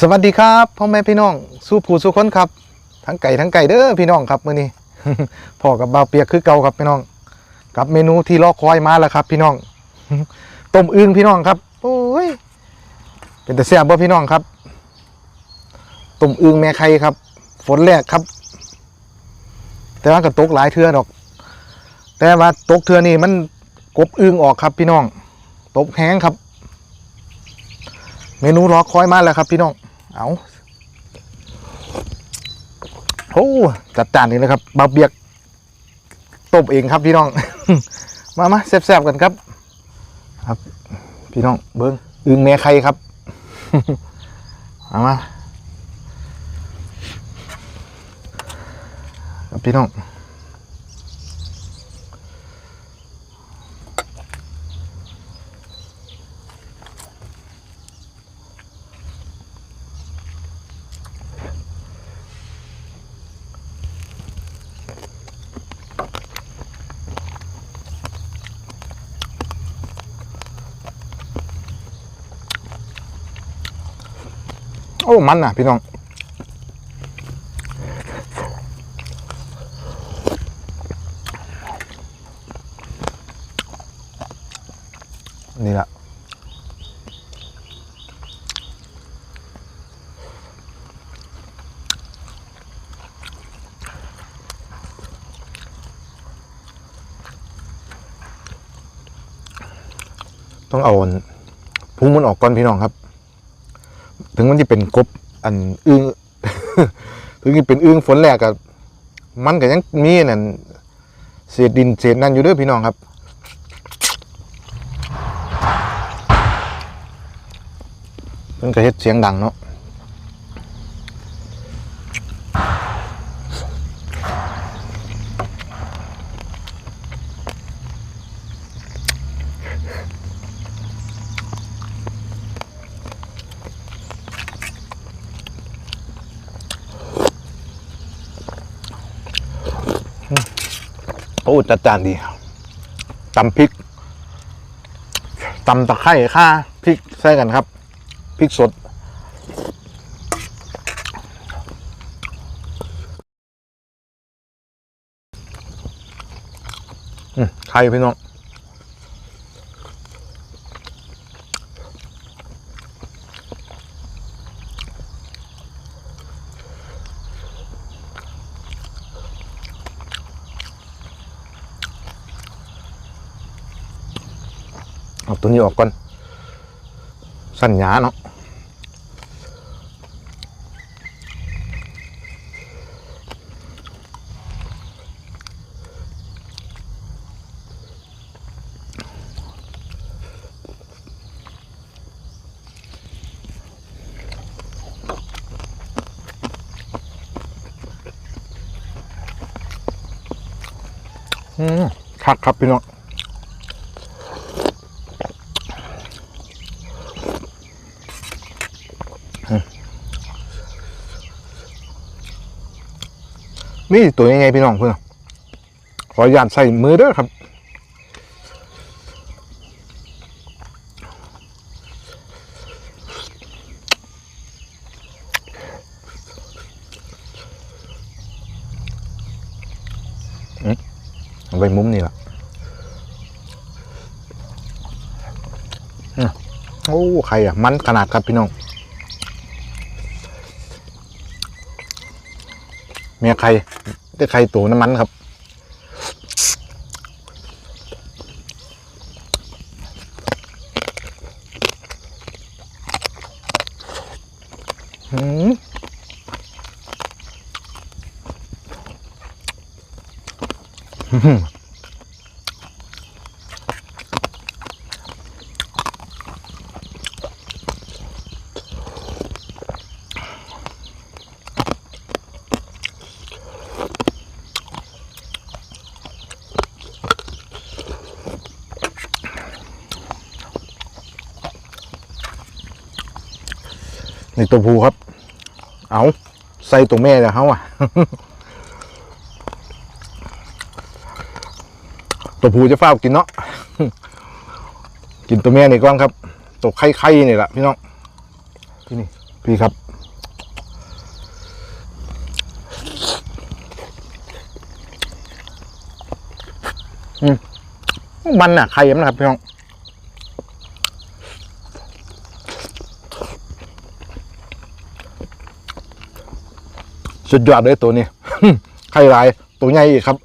สวัสดีครับพ่อแม่พี่น้องสู้ผู้สู้คนครับ ทั้งไก่ทั้งไก่เด้อพี่น้องครับมื้อนี้พ่อกับบ่าวเปียกคือเก่าครับพี่น้อง กับเมนูที่รอคอยมาแล้วครับ พี่น้องต้มอึ่งพี่น้องครับโอ้ยเป็นแต่แซ่บบ่พี่น้องครับต้มอึ่งแม่ไข่ครับ ฝนแรกครับ แต่ว่าก็ตกหลายเทื่อดอก แต่ว่าตกเทื่อนี่มันกบอึ่งออกครับ พี่น้องตกแห้งครับเมนูรอคอยมาแล้วครับพี่น้อง เอาโอ้จัดจานนี้เลยครับบาเบียกต้มเองครับพี่น้อง มามาแซ่บๆกันครับ ครับ พี่น้องเบิ้งอึงแม่ไข่ครับเอามาพี่น้อง โอ้มันนะพี่น้องนี่แหละต้องเอาอันพุงมันออกก่อนพี่น้องครับ ถึงมันจะเป็นกบอันอึ้งถึงจะเป็นอึ้งฝนแรกกับมันก็ยังมีนั่นเศษดินเศษนั่นอยู่เด้วยพี่น้องครับมันก็เฮ็ดเสียงดังเนาะ โอ้จัดจานดีตำพริกตำตะไคร้ข่าพริกใส่กันครับพริกสดอืมไข่พี่น้อง เอาตัวนี้ออกก่อน สั้นหยาเนาะอืมคักครับพี่น้อง นี่ตัวยังไงพี่น้องเพื่อนขออนุญาตใส่มือเด้อครับ เอาไปมุมนี่ล่ะโอ้ไข่อะ มันขนาดครับพี่น้อง มียไข่ได้ไข่ตูน้ำมันครับ อืมอื้อ นี่ตัวผู้ครับ เอาใส่ตัวแม่แล้วเขาอะ ตัวผู้จะเฝ้ากินเนาะ กินตัวแม่นี่ก่อนครับ ตัวไข่ไข่นี่แหละพี่น้องที่นี่ พี่ครับมันอะไข่มันนะครับพี่น้อง สุดยอดเลยตัวนี้ไข่ลายตัวใหญ่อีกครับ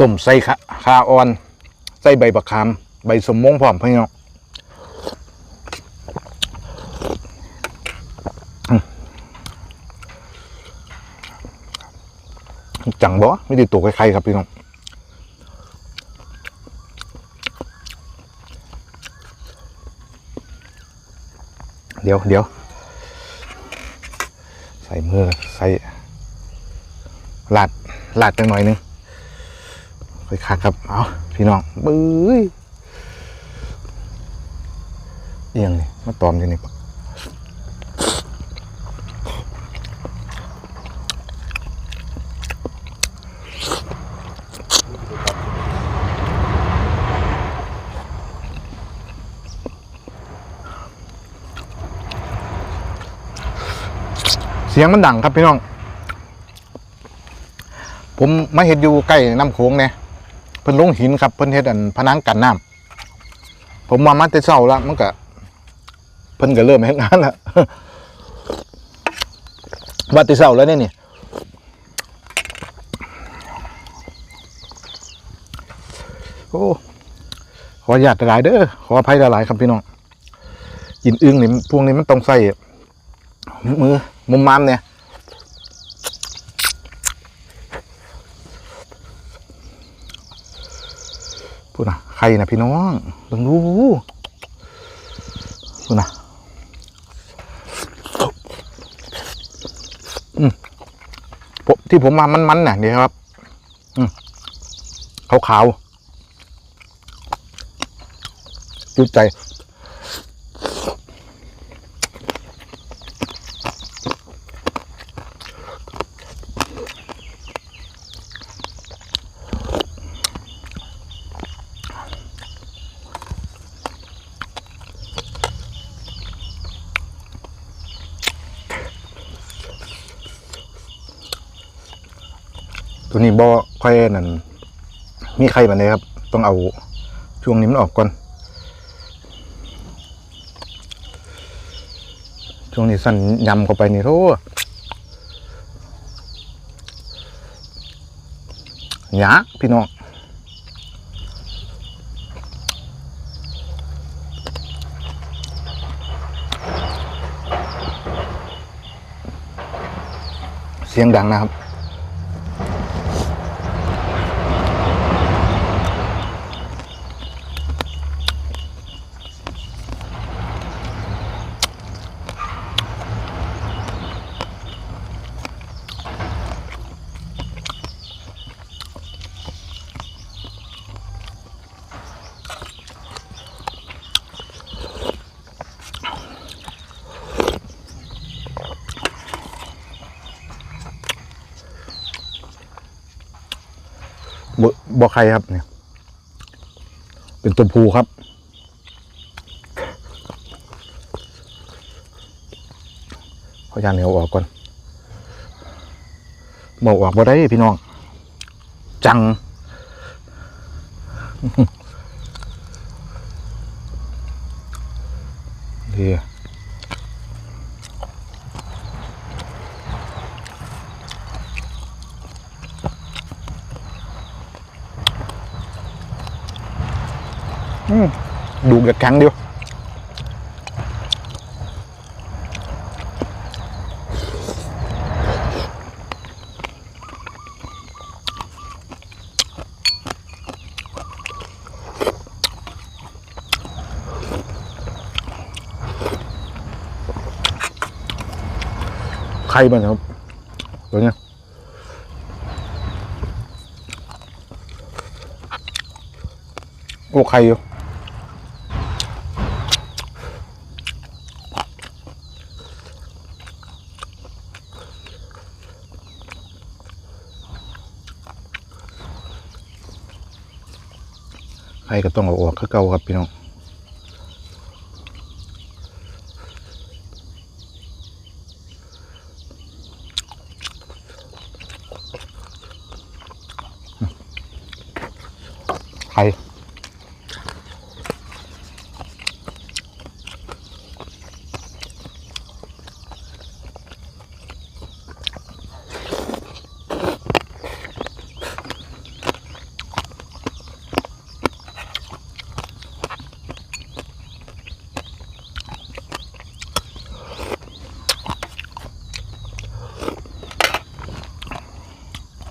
ต้มใส่ขาคาอ่อน ใส่ใบบักขาม ใบสมมงพร้อมพี่น้อง จังบ่ไม่ได้ตัวใครๆครับพี่น้องเดี๋ยวเดี๋ยวใส่มือใส่ลาดลาดจังหน่อยนึงไปคักครับเอาพี่น้องบื้ยเอียงนี่มาตอมอยู่นี่ เสียงมันดังครับพี่น้อง ผมมาเห็ดอยู่ใกล้น้ำโขงเนี่ยเพิ่นลงหินครับเพิ่นเฮ็ดอันพนังกันน้ำผมมามาแต่เช้าแล้วมันก็เพิ่นก็เริ่มเฮ็ดงานแล้วว่าแต่เช้าแล้วเนี่ยนี่โอ้ขออนุญาตหลายเด้อขออภัยหลายครับพี่น้องกินอึ้งนี่พวกนี้มันต้องใส่มือ มุมมามเนี่ยพูดนะใครนะพี่น้องลองดูพูดนะอืมที่ผมมามันๆน่ะนี่ครับ อืมขาวๆจุดใจ ตัวนี้บ่ค่อยนั่นมีใครมาเลยครับ ต้องเอาช่วงนี้มันออกก่อน ช่วงนี้สั่นยำเข้าไปนี่โทษหยาพี่น้องเสียงดังนะครับ บ่บ่ใครครับเนี่ย เป็นตัวผูครับ ขอยานเหนียวออกก่อนบอกออกบ่ได้พี่น้อง จัง เดีอืม ดูเดือดแข็งเดียวใครมันครับตัวเนี้ยโอ้ใครอยู่ ใครก็ต้องเอาออกคือเก่าครับพี่น้องไข่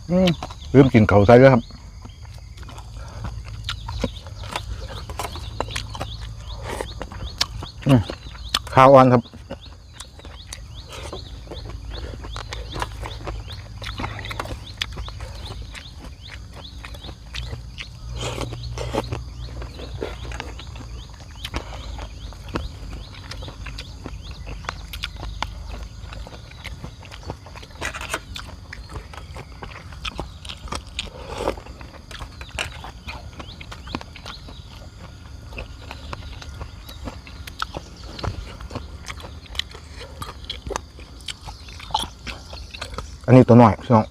อืม ลืมกินเขาใส่แล้วครับข้าวอ่อนครับ อันนี้ตัวหน่อยพี่น้อง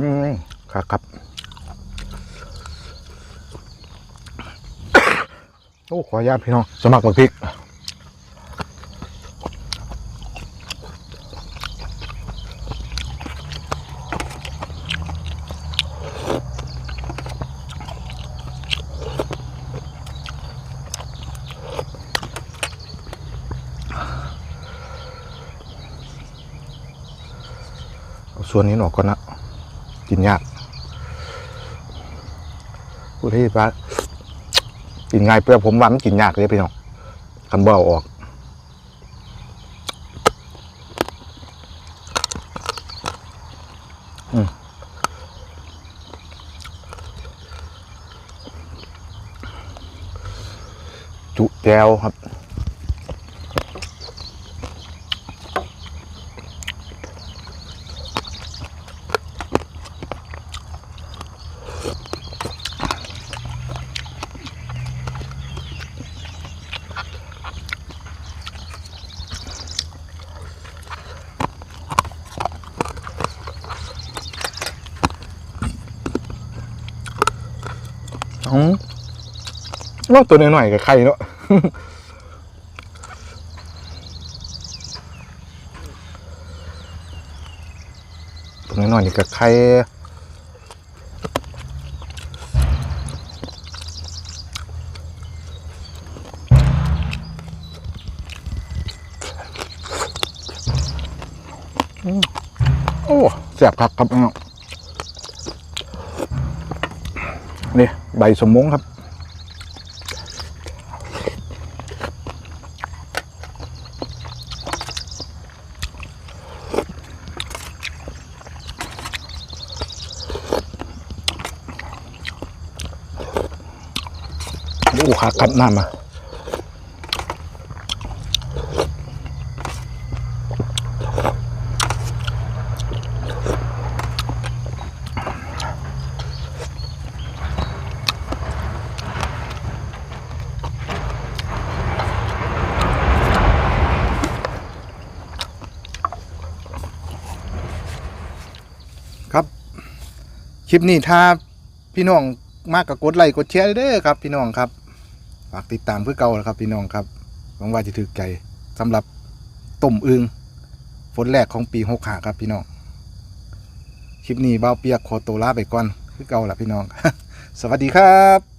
อืมครับครับโอ้ขออนุญาตพี่น้องสมัครบักพริก ส่วนนี้ออกก่อนนะ กินยากพูดให้ป้ากินง่ายเปรี้ยวผมว่ามันกินยากเลยพี่น้องคันบ่เอาออกจุแจวครับ อ๋อ ว่าตัวน้อยๆกับไข่เนาะตัวน้อยๆนี่กับไข่โอ้แซ่บครับครับพี่น้องนี่ใบสมมงครับ ขากัดน้ำมาครับ คลิปนี้ถ้าพี่น้องมากกับกดไลค์กดแชร์เด้อครับ พี่น้องครับ ฝากติดตามเพื่อเก่าแล้วครับพี่น้องครับหวังว่าจะถือใจสำหรับต้มอึงฝนแรกของปีหกหาครับพี่น้อง คลิปนี้เบ้าเปียกโคโตวลาไปก่อนคือเก่าละพี่น้อง สวัสดีครับ